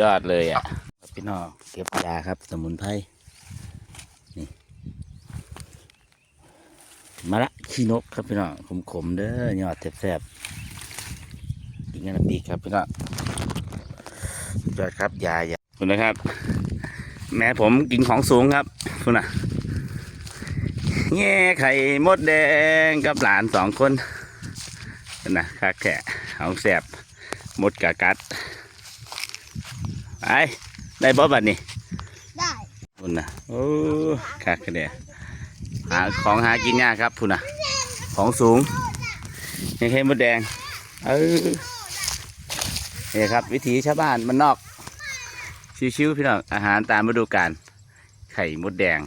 ยอดเลยอะครับพี่น้องเก็บยาครับ สมุนไพรนี่มะระขี้นกครับพี่น้องขมๆเด้อยอดแซ่บๆอีกงานปีกครับพี่น้องยอดครับยายาคุณนะครับ แม่ผมกินของสูงครับคุณน่ะแง่ไข่มดแดงกับหลานสองคนคุณนะคักแขะของแสบมดกะกัด ไปได้บ่บัดนี่ได้คุณนะโอ้คักกระเดียหาของหากินยากครับคุณนะของสูงแง่ไข่มดแดงเออนี่ครับ วิถีชาวบ้านมันนอกชิวๆพี่น้องอาหารตามฤดูกาลไข่มดแดง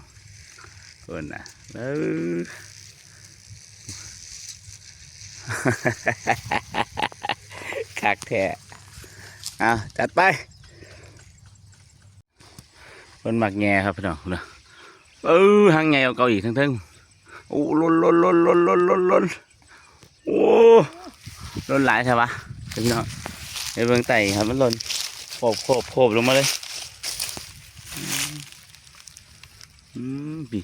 คนนะเออคักแท้เอาจัดไป คนหมักแง่ครับพี่น้องนะเออหางแง่เอาเกาอีกทั้งๆโอ้ล้นล้นล้นล้นล้นล้นล้นโอ้ล้นหลายใช่ปะพี่น้องในเบื้องใต้ครับมันล้นโผบโผบโผบลงมาเลยอืมปี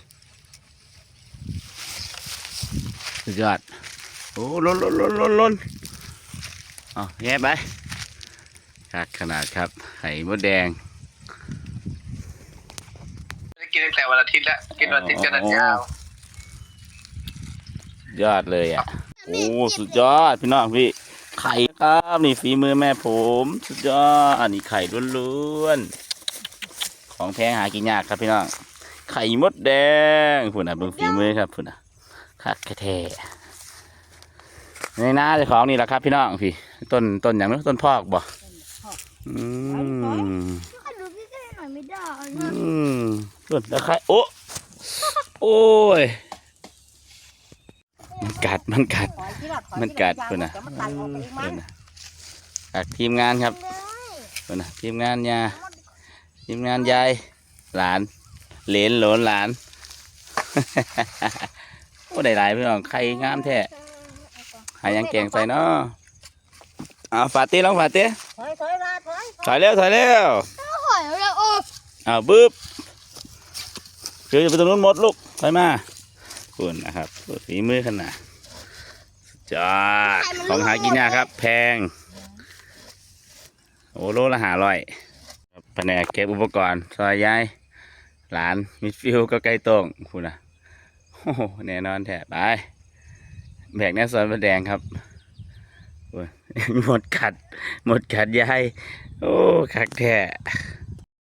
สุดยอดโอ้ล้นล้นล้นล้นล้นเอแย่ไปขนาดครับไข่มดแดง แต่วันอาทิตย์แล้วกินวันอาทิตย์กันยาวยอดเลยอะโอ้สุดยอดพี่น้องพี่ ไข่ครับนี่ฝีมือแม่ผม สุดยอดอันนี้ไข่ล้วนๆของแพงหากินยากครับพี่น้องไข่มดแดงพุ่นอะเบิ่งฝีมือครับพุ่นอะคักแท้ๆในนาเจ้าของนี่แหละครับพี่น้องพี่ ต้นต้นอย่างนู้นต้นพอกบ่อืม ก็ดูพี่ก็หน่อยไม่ได้ อืม ต้นตะไคร้โอ้โอ้ย มันกัดมันกัด มันกัดพุ่นนะมันตัดออกไปเองมั้พุ่งนนะกัดทีมงานครับพุ่นนะทีมงานยาทีมงานยายหลาน เหลนหลนหลานโอ้ได้หลายพี่น้องไข่งามแท้หายังแกงใส่เนาะเอาฝาเต้ลองฝาต้ถอยถอยมาถอยถอยเร็วถอยเร็วหอยแล้วโอ้เอาบึ๊บ คือไปตรงนู้นหมดลูกถอยมาคุณนะครับฝีมือขนาดสุดยอดของหากินยากครับ แพง โอ้โลละหาร้อยแผนกเก็บอุปกรณ์ซอยย้ายหลานมิดฟิวก็ใกล้ตรงคุณนะโอ้โหแน่นอนแท้ไปแบกแน่ซอยมาแดงครับโอ้ยหมดกัด หมดกัดยาย โอ้คักแท้